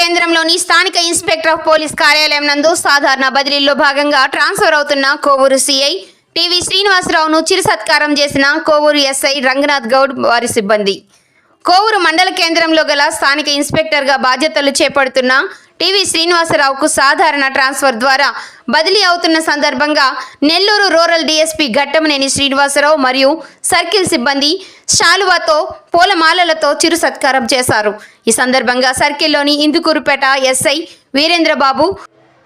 కేంద్రంలోని స్థానిక inspector of police కార్యాలయం నందు సాధారణ బదిలీల్లో భాగంగా ట్రాన్స్ఫర్ అవుతున్న కోవూరు సిఐ టీవీ శ్రీనివాసరావును చిరు సత్కారం చేసిన కోవూరు ఎస్ఐ రంగనాథ్ గౌడ్ వారి సిబ్బంది. కోవూరు మండల కేంద్రంలో గల స్థానిక ఇన్స్పెక్టర్గా బాధ్యతలు చేపడుతున్న టీవీ శ్రీనివాసరావుకు సాధారణ ట్రాన్స్ఫర్ ద్వారా బదిలీ అవుతున్న సందర్భంగా నెల్లూరు రూరల్ డీఎస్పీ ఘట్టమనేని శ్రీనివాసరావు మరియు సర్కిల్ సిబ్బంది శాలువాతో పూలమాలలతో చిరు సత్కారం చేశారు. ఈ సందర్భంగా సర్కిల్లోని Indukurpet SI Veerendrababu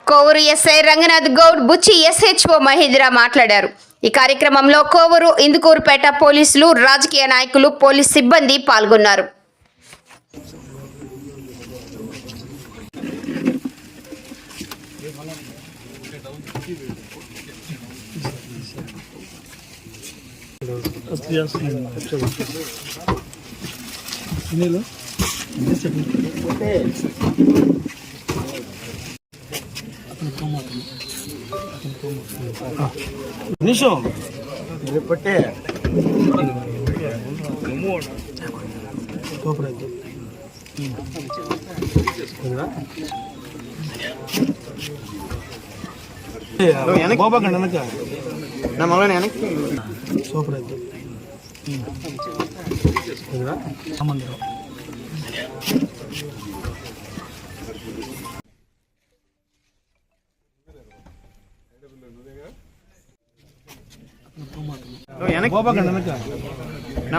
Kovur SI Ranganath Goud Buchi SHO Mahendra మాట్లాడారు. ఈ కార్యక్రమంలో కోవూరు ఇందుకూరుపేట పోలీసులు రాజకీయ నాయకులు పోలీస్ సిబ్బంది పాల్గొన్నారు. నిమిషం రేపట్టే బాబాకండి వెనక నా మగ వెనక్కి సూపర్ అయితే సమందరం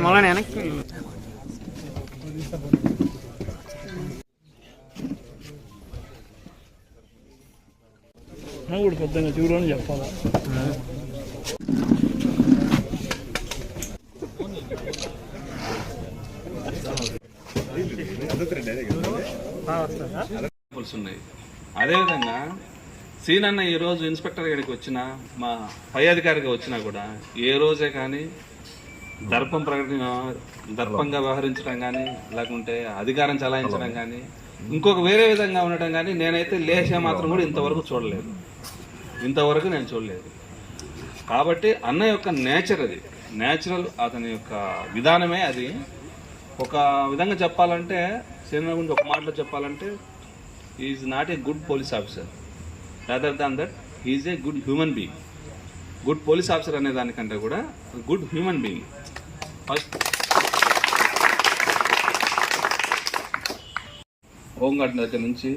మగ వెనక్కి నాకు కూడా పెద్దగా చూడని చెప్పాలా ఉన్నాయి అదేవిధంగా సీన్ అన్న ఈ రోజు ఇన్స్పెక్టర్ గారికి వచ్చినా మా పై అధికారిగా వచ్చినా కూడా ఏ రోజే కానీ దర్పం ప్రకటన దర్పంగా వ్యవహరించడం కానీ లేకుంటే అధికారం చలాయించడం కానీ ఇంకొక వేరే విధంగా ఉండటం కానీ నేనైతే లేచే మాత్రం కూడా ఇంతవరకు చూడలేదు. ఇంతవరకు నేను చూడలేదు. కాబట్టి అన్న యొక్క నేచర్ అది. నేచురల్ అతని యొక్క విధానమే అది. ఒక విధంగా చెప్పాలంటే సినిమా గురించి ఒక మాటలో చెప్పాలంటే is not a good police officer rather than that is a good human being good police officer అనే దానికంటే కూడా good human being first home guard దగ్గర నుంచి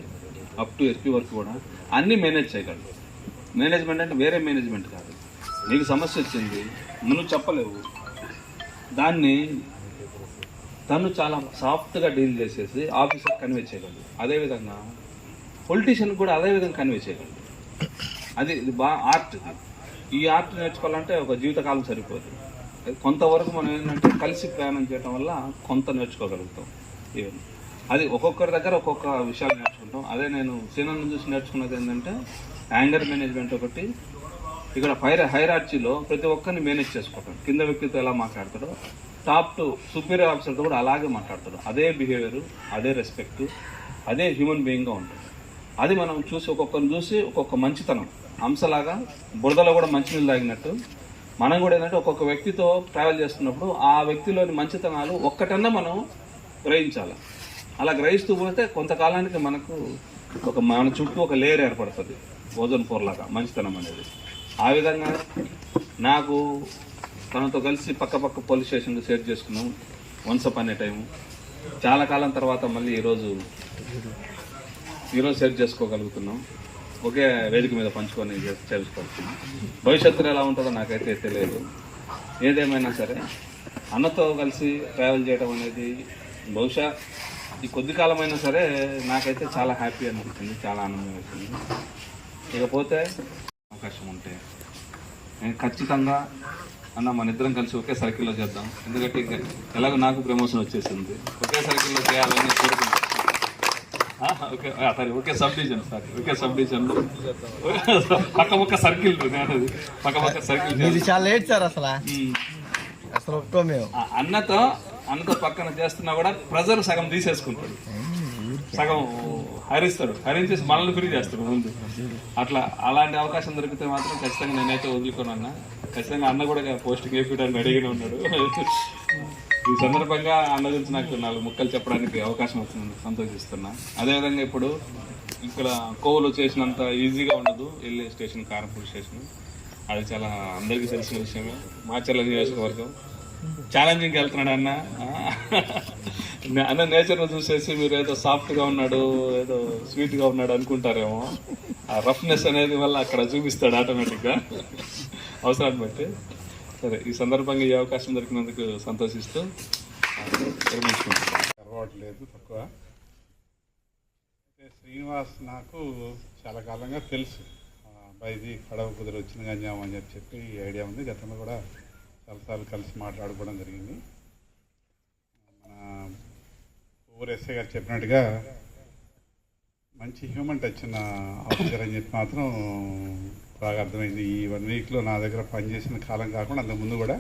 అప్ టు ఎస్పీ వరకు కూడా అన్నీ మేనేజ్ చేయగలరు. మేనేజ్మెంట్ అంటే వేరే మేనేజ్మెంట్ కాదు. నీకు సమస్య వచ్చింది నువ్వు చెప్పలేవు. దాన్ని తను చాలా సాఫ్ట్గా డీల్ చేసేసి ఆఫీసర్ కన్వే చేయగలడు అదేవిధంగా పొలిటీషియన్ కూడా అదే విధంగా కన్వే చేయగలడు అది ఇది బాగా ఆర్ట్ ఈ ఆర్ట్ నేర్చుకోవాలంటే ఒక జీవితకాలం సరిపోదు. కొంతవరకు మనం ఏంటంటే కలిసి ప్రయాణం చేయడం వల్ల కొంత నేర్చుకోగలుగుతాం. ఈవెన్ అది ఒక్కొక్కరి దగ్గర ఒక్కొక్క విషయాలు నేర్చుకుంటాం. అదే నేను సీనియర్ చూసి నేర్చుకున్నది ఏంటంటే యాంగర్ మేనేజ్మెంట్ ఒకటి ఇక్కడ ఫైర్ హైరార్చీలో ప్రతి ఒక్కరిని మేనేజ్ చేసుకోవటం. కింద వ్యక్తితో ఎలా మాట్లాడతాడో టాప్ టు సుపీరియర్ ఆఫీసర్తో కూడా అలాగే మాట్లాడతాడు. అదే బిహేవియర్ అదే రెస్పెక్ట్ అదే హ్యూమన్ బీయింగ్గా ఉంటుంది అది మనం చూసి ఒక్కొక్కరిని చూసి ఒక్కొక్క మంచితనం. అంశలాగా బురదలో కూడా మంచినీళ్ళు తాగినట్టు. మనం కూడా ఏంటంటే ఒక్కొక్క వ్యక్తితో ట్రావెల్ చేస్తున్నప్పుడు ఆ వ్యక్తిలోని మంచితనాలు ఒక్కటన్నా మనం గ్రహించాలి. అలా గ్రహిస్తూ పోతే కొంతకాలానికి మనకు ఒక మన చుట్టూ ఒక లేయర్ ఏర్పడుతుంది. ఓజోన్ పొరలాగా మంచితనం అనేది. ఆ విధంగా నాకు తనతో కలిసి పక్క పక్క పోలీస్ స్టేషన్లో షేర్ చేసుకున్నాం. వన్స్ అప్ అనే టైము. చాలా కాలం తర్వాత మళ్ళీ ఈరోజు ఈరోజు షేర్ చేసుకోగలుగుతున్నాం. ఒకే వేదిక మీద పంచుకొని చేసుకోవచ్చు భవిష్యత్తులో ఎలా ఉంటుందో నాకైతే తెలియదు. ఏదేమైనా సరే అన్నతో కలిసి ట్రావెల్ చేయడం అనేది బహుశా ఈ కొద్ది కాలమైనా సరే నాకైతే చాలా హ్యాపీ అనిపించింది చాలా ఆనందం వేసింది ఇకపోతే అవకాశం ఉంటే నేను ఖచ్చితంగా అన్న మన ఇద్దరం కలిసి ఒకే సర్కిల్లో చేద్దాం. ఎందుకంటే ఎలాగో నాకు ప్రమోషన్ వచ్చేసింది. ఒకే సర్కిల్లో చేయాలని కోరుకుంటున్నాను. ఓకే. సరే ఒకే సబ్ డివిజన్ సారీ ఒకే సబ్ డివిజన్ పక్క పక్క సర్కిల్ నేను పక్క పక్క సర్కిల్ ఇది చాలా లేట్ సార్ అసలు. అసలు ఒప్పుకో మేము. అన్నతో అన్నతో పక్కన చేస్తున్నా కూడా ప్రెజర్ సగం తీసేసుకుంటాడు సగం హరిస్తాడు హరించేసి మనల్ని ఫ్రీ చేస్తాడు ముందు. అట్లా అలాంటి అవకాశం దొరికితే మాత్రం ఖచ్చితంగా నేనైతే వదులుకోను అన్న ఖచ్చితంగా అన్న కూడా పోస్టింగ్ వేపించడానికి రెడీగానే ఉన్నాడు. ఈ సందర్భంగా అన్న గురించి నాకు నాలుగు ముక్కలు చెప్పడానికి అవకాశం వచ్చినందుకు సంతోషిస్తున్నా. అదేవిధంగా ఇప్పుడు ఇక్కడ కోవలు చేసినంత ఈజీగా ఉండదు. వెళ్ళే స్టేషన్ కారంపూర్ స్టేషన్. అది చాలా అందరికీ తెలిసిన విషయమే. మాచర్ల నియోజకవర్గం. ఛాలెంజింగ్కి వెళ్తున్నాడు అన్న. అన్న నేచర్ను చూసేసి మీరు ఏదో సాఫ్ట్గా ఉన్నాడు ఏదో స్వీట్గా ఉన్నాడు అనుకుంటారేమో. ఆ రఫ్నెస్ అనేది వల్ల అక్కడ చూపిస్తాడు ఆటోమేటిక్గా. అవసరాన్ని బట్టి. సరే ఈ సందర్భంగా ఈ అవకాశం దొరికినందుకు సంతోషిస్తూ ఆ, విరమించుకుంటున్నాను లేదు తక్కువ. అయితే శ్రీనివాస్ నాకు చాలా కాలంగా తెలుసు. అబ్బాయిది కడవ కుదిరి వచ్చిన గంజాం అని చెప్పి చెప్పి ఈ ఐడియా ఉంది. గతంలో కూడా చాలాసార్లు కలిసి మాట్లాడుకోవడం జరిగింది. మన ఊరు గారు చెప్పినట్టుగా మంచి హ్యూమన్ టచ్ ఉన్న ఆఫీసర్ అని చెప్పి మాత్రం బాగా అర్థమైంది. ఈ వన్ వీక్లో నా దగ్గర పనిచేసిన కాలం కాకుండా అంతకు ముందు కూడా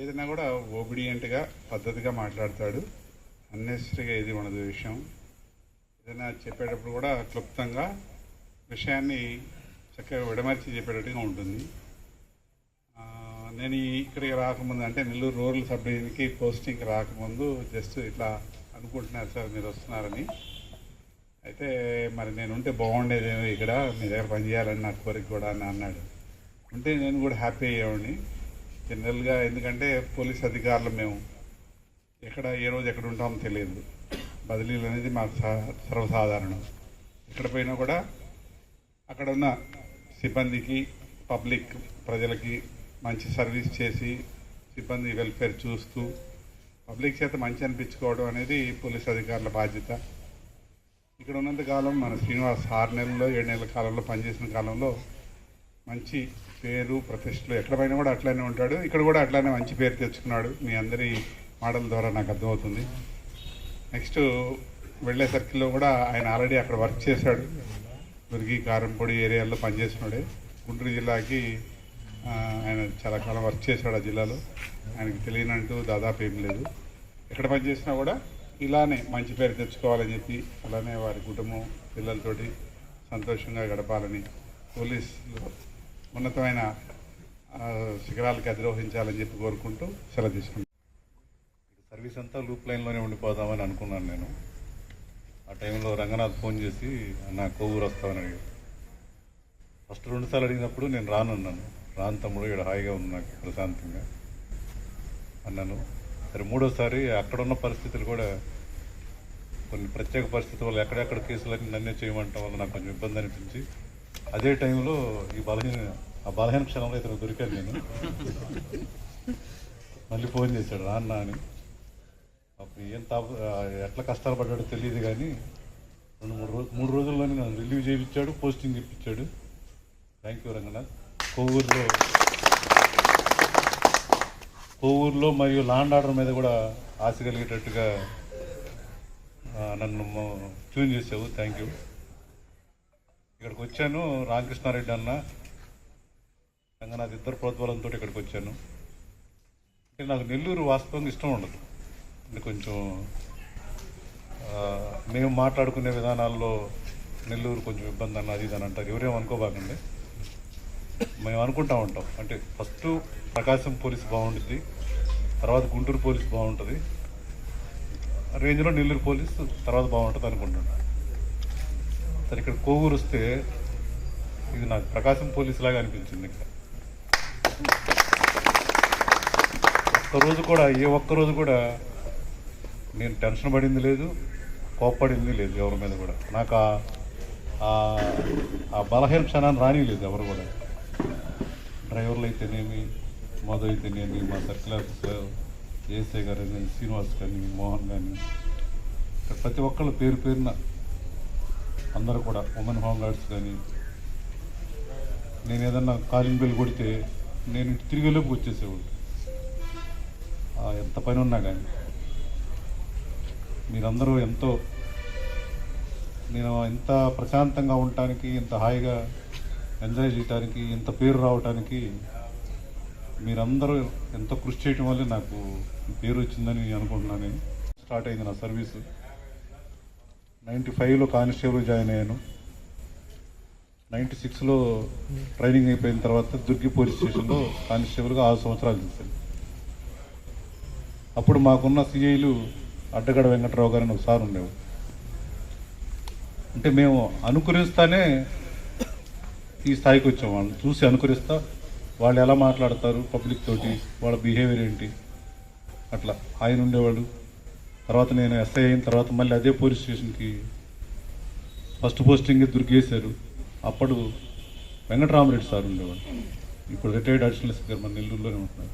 ఏదైనా కూడా ఓబిడియంట్గా పద్ధతిగా మాట్లాడతాడు. అన్నెసరీగా ఇది ఉండదు విషయం. ఏదైనా చెప్పేటప్పుడు కూడా క్లుప్తంగా విషయాన్ని చక్కగా విడమర్చి చెప్పేటట్టుగా ఉంటుంది. నేను ఇక్కడికి రాకముందు అంటే నెల్లూరు రూరల్ సబ్ డివిజన్కి పోస్టింగ్కి రాకముందు జస్ట్ ఇట్లా అనుకుంటున్నారు సార్ మీరు వస్తున్నారని. అయితే మరి నేను ఉంటే బాగుండేదేమో ఇక్కడ మీ దగ్గర పనిచేయాలని నా కోరిక కూడా అని అన్నాడు. ఉంటే నేను కూడా హ్యాపీ అయ్యేవాడిని. జనరల్గా ఎందుకంటే పోలీస్ అధికారులు మేము. ఎక్కడ ఏ రోజు ఎక్కడ ఉంటామో తెలియదు. బదిలీలు అనేది మాకు సర్వసాధారణం. ఎక్కడ పోయినా కూడా అక్కడ ఉన్న సిబ్బందికి పబ్లిక్ ప్రజలకి మంచి సర్వీస్ చేసి సిబ్బంది వెల్ఫేర్ చూస్తూ పబ్లిక్ చేత మంచి అనిపించుకోవడం అనేది పోలీస్ అధికారుల బాధ్యత. ఇక్కడ ఉన్నంత కాలం మన శ్రీనివాస్ ఆరు నెలల్లో ఏడు నెలల కాలంలో పనిచేసిన కాలంలో మంచి పేరు ప్రతిష్టలు ఎక్కడ పైన కూడా అట్లానే ఉంటాడు. ఇక్కడ కూడా అట్లానే మంచి పేరు తెచ్చుకున్నాడు. మీ అందరి మాటల ద్వారా నాకు అర్థమవుతుంది. నెక్స్ట్ వెళ్ళే సర్కిల్లో కూడా ఆయన ఆల్రెడీ అక్కడ వర్క్ చేశాడు. దుర్గి కారంపొడి ఏరియాలో పనిచేసినాడే గుంటూరు జిల్లాకి ఆయన చాలా కాలం వర్క్ చేశాడు ఆ జిల్లాలో. ఆయనకి తెలియనంటూ దాదాపు ఏం లేదు. ఎక్కడ పనిచేసినా కూడా ఇలానే మంచి పేరు తెచ్చుకోవాలని చెప్పి అలానే వారి కుటుంబం పిల్లలతోటి సంతోషంగా గడపాలని పోలీసులు ఉన్నతమైన శిఖరాలకి అధిరోహించాలని చెప్పి కోరుకుంటూ సెలవు తీసుకుంటాను సర్వీస్ అంతా లూప్ లైన్లోనే ఉండిపోదామని అనుకున్నాను నేను. ఆ టైంలో రంగనాథ్ ఫోన్ చేసి నా కొవ్వూరు వస్తామని అడిగాడు. ఫస్ట్ రెండుసార్లు అడిగినప్పుడు నేను రానున్నాను. రాను తమ్ముడు ఇక్కడ హాయిగా ఉంది నాకు ప్రశాంతంగా. అన్నాను సరే మూడోసారి అక్కడ ఉన్న పరిస్థితులు కూడా కొన్ని ప్రత్యేక పరిస్థితుల వల్ల ఎక్కడెక్కడ కేసులన్నీ నన్నే చేయమంటాం వల్ల నాకు కొంచెం ఇబ్బంది అనిపించి అదే టైంలో ఈ బలహీన ఆ బలహీన క్షణంలో ఇతను దొరికాను నేను. మళ్ళీ ఫోన్ చేశాడు రా అని అప్పుడు ఏం తా ఎట్లా కష్టాలు పడ్డాడో తెలియదు కానీ రెండు మూడు రోజు మూడు రోజుల్లోనే నన్ను రిలీవ్ చేయించాడు పోస్టింగ్ ఇప్పించాడు. Thank you Ranganath. కోవూరులో కోవూరులో మరియు లాండ్ ఆర్డర్ మీద కూడా ఆశ కలిగేటట్టుగా నన్ను ట్యూన్ చేసావు. Thank you. ఇక్కడికి వచ్చాను. రామకృష్ణారెడ్డి అన్న రంగనాథ్ ఇద్దరు ప్రోద్బలంతో ఇక్కడికి వచ్చాను. అంటే నాకు నెల్లూరు వాస్తవంగా ఇష్టం ఉండదు. అంటే కొంచెం మేము మాట్లాడుకునే విధానాల్లో నెల్లూరు కొంచెం ఇబ్బంది అన్నది ఇది అని అంటారు. ఎవరేమనుకోబాకండి మేము అనుకుంటా ఉంటాం. అంటే ఫస్ట్ ప్రకాశం పోలీస్ బాగుంటుంది తర్వాత గుంటూరు పోలీస్ బాగుంటుంది రేంజ్లో నెల్లూరు పోలీస్ తర్వాత బాగుంటుంది అనుకుంటున్నాను సరే ఇక్కడ కోవూరు వస్తే ఇది నాకు ప్రకాశం పోలీస్ లాగా అనిపించింది ఇక్కడ ఒక్కరోజు కూడా ఏ ఒక్క రోజు కూడా నేను టెన్షన్ పడింది లేదు కోప్పడింది లేదు ఎవరి మీద కూడా. నాకు ఆ- ఆ బలహీన క్షణాన్ని రానిలేదు ఎవరు కూడా. డ్రైవర్లు అయితేనేమి మధు అయితేనేమి మా సర్కిల్ ఆఫీసర్ ఏసఐ గారు కానీ శ్రీనివాస్ కానీ మోహన్ కానీ ప్రతి ఒక్కళ్ళు పేరు పేరున అందరూ కూడా ఉమెన్ హోమ్ గార్డ్స్ కానీ నేను ఏదన్నా కాలింగ్ బిల్ కొడితే నేను ఇటు తిరిగేలోపు వచ్చేసేవాడు ఎంత పని ఉన్నా కానీ మీరందరూ ఎంతో నేను ఇంత ప్రశాంతంగా ఉండటానికి ఇంత హాయిగా ఎంజాయ్ చేయడానికి ఇంత పేరు రావటానికి మీరందరూ ఎంతో కృషి చేయటం వల్ల నాకు పేరు వచ్చిందని నేను. అనుకుంటున్నాను స్టార్ట్ అయింది నా సర్వీసు. నైంటీ ఫైవ్లో కానిస్టేబుల్ జాయిన్ అయ్యాను. నైంటీ సిక్స్లో ట్రైనింగ్ అయిపోయిన తర్వాత దుర్గి పోలీస్ స్టేషన్లో కానిస్టేబుల్గా ఆరు సంవత్సరాలు చేశాను. అప్పుడు మాకున్న సిఐలు అడ్డగడ వెంకట్రావు గారు అని ఒకసారి ఉండేవారు. అంటే మేము అనుకరిస్తానే ఈ స్థాయికి వచ్చాం వాళ్ళని. చూసి అనుకరిస్తా వాళ్ళు ఎలా మాట్లాడతారు పబ్లిక్ తోటి వాళ్ళ బిహేవియర్ ఏంటి. అట్లా. ఆయన ఉండేవాడు. తర్వాత నేను ఎస్ఐ అయిన తర్వాత మళ్ళీ అదే పోలీస్ స్టేషన్కి ఫస్ట్ పోస్టింగ్ దుర్గేశారు. అప్పుడు వెంకటరామరెడ్డి సార్ ఉండేవాడు. ఇప్పుడు రిటైర్డ్ అడిషనల్ స్పీకర్ మన నెల్లూరులోనే ఉంటున్నారు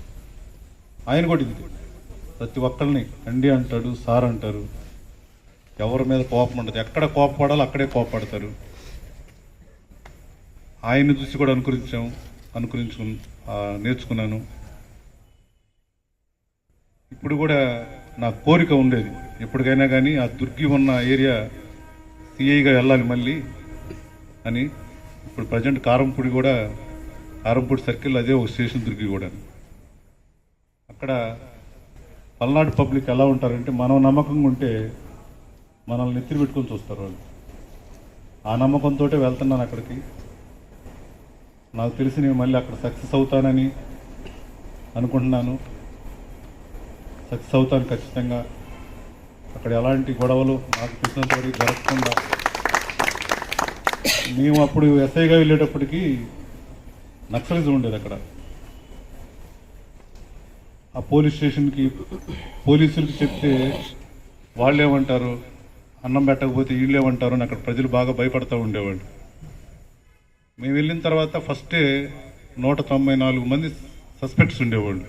ఆయన కూడా ఇది. ప్రతి ఒక్కరిని అండి అంటాడు సార్ అంటారు. ఎవరి మీద కోపం ఉండదు. ఎక్కడ కోపపడాలో అక్కడే కోపపడతారు. ఆయన్ని చూసి కూడా అనుకరించాం అనుకరించు నేర్చుకున్నాను. ఇప్పుడు కూడా నా కోరిక ఉండేది. ఎప్పటికైనా కానీ ఆ దుర్గి ఉన్న ఏరియా సిఐగా వెళ్ళాలి మళ్ళీ అని. ఇప్పుడు ప్రజెంట్ కారంపూడి కూడా కారంపూడి సర్కిల్ అదే ఒక స్టేషన్ దుర్గి కూడా. అక్కడ పల్నాడు పబ్లిక్ ఎలా ఉంటారంటే మనం నమ్మకంగా ఉంటే మనల్ని నెత్తిరి పెట్టుకొని చూస్తారు వాళ్ళు. ఆ నమ్మకంతో వెళ్తున్నాను అక్కడికి. నాకు తెలిసి నేను మళ్ళీ అక్కడ సక్సెస్ అవుతానని అనుకుంటున్నాను. సక్సెస్ అవుతాను ఖచ్చితంగా. అక్కడ ఎలాంటి గొడవలు నాకు తెలిసినంత వరకు జరగకుండా మేము అప్పుడు ఎస్ఐగా వెళ్ళేటప్పటికి నక్సలిజం ఉండేది అక్కడ. ఆ పోలీస్ స్టేషన్కి పోలీసులకి చెప్తే వాళ్ళు ఏమంటారు అన్నం పెట్టకపోతే వీళ్ళు ఏమంటారు అని అక్కడ ప్రజలు బాగా భయపడతా ఉండేవాళ్ళు. మేము వెళ్ళిన తర్వాత ఫస్టే నూట తొంభై నాలుగు మంది సస్పెక్ట్స్ ఉండేవాళ్ళు.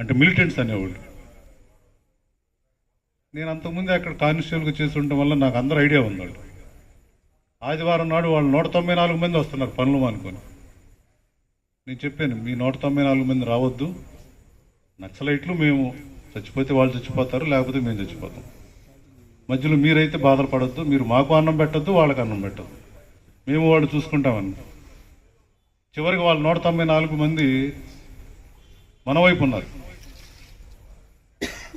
అంటే మిలిటెంట్స్ అనేవాళ్ళు. నేను అంతకుముందే అక్కడ కానిస్టేబుల్గా చేసి ఉండటం వల్ల నాకు అందరూ ఐడియా ఉందాడు ఆదివారం నాడు వాళ్ళు నూట తొంభై నాలుగు మంది వస్తున్నారు పనులు అనుకొని నేను చెప్పాను మీ నూట తొంభై నాలుగు మంది రావద్దు. నక్సలైట్లు మేము చచ్చిపోతే వాళ్ళు చచ్చిపోతారు లేకపోతే మేము చచ్చిపోతాం. మధ్యలో మీరైతే బాధపడద్దు మీరు మాకు అన్నం పెట్టద్దు వాళ్ళకి అన్నం పెట్టద్దు. మేము వాడు చూసుకుంటామని. చివరికి వాళ్ళు నూట తొంభై నాలుగు మంది మన వైపు ఉన్నారు.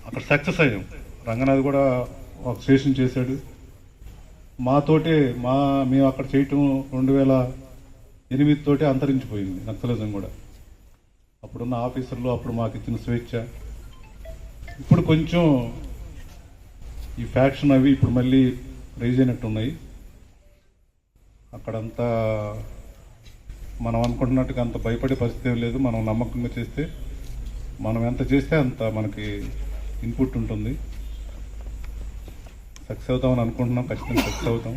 అక్కడ సక్సెస్ అయ్యాం. రంగనాథ్ కూడా ఒక స్టేషన్ చేశాడు. మాతోటే మా మేము అక్కడ చేయటం రెండు వేల ఎనిమిది తోటే అంతరించిపోయింది నక్సలిజం కూడా. అప్పుడున్న ఆఫీసర్లు అప్పుడు మాకు ఇచ్చిన స్వేచ్ఛ. ఇప్పుడు కొంచెం ఈ ఫ్యాక్షన్ అవి ఇప్పుడు మళ్ళీ రైజ్ అయినట్టు ఉన్నాయి అక్కడంతా మనం అనుకుంటున్నట్టుగా అంత భయపడే పరిస్థితి లేదు. మనం నమ్మకంగా చేస్తే మనం ఎంత చేస్తే అంత మనకి ఇన్పుట్ ఉంటుంది. సక్సెస్ అవుతామని అనుకుంటున్నాం ఖచ్చితంగా సక్సెస్ అవుతాం.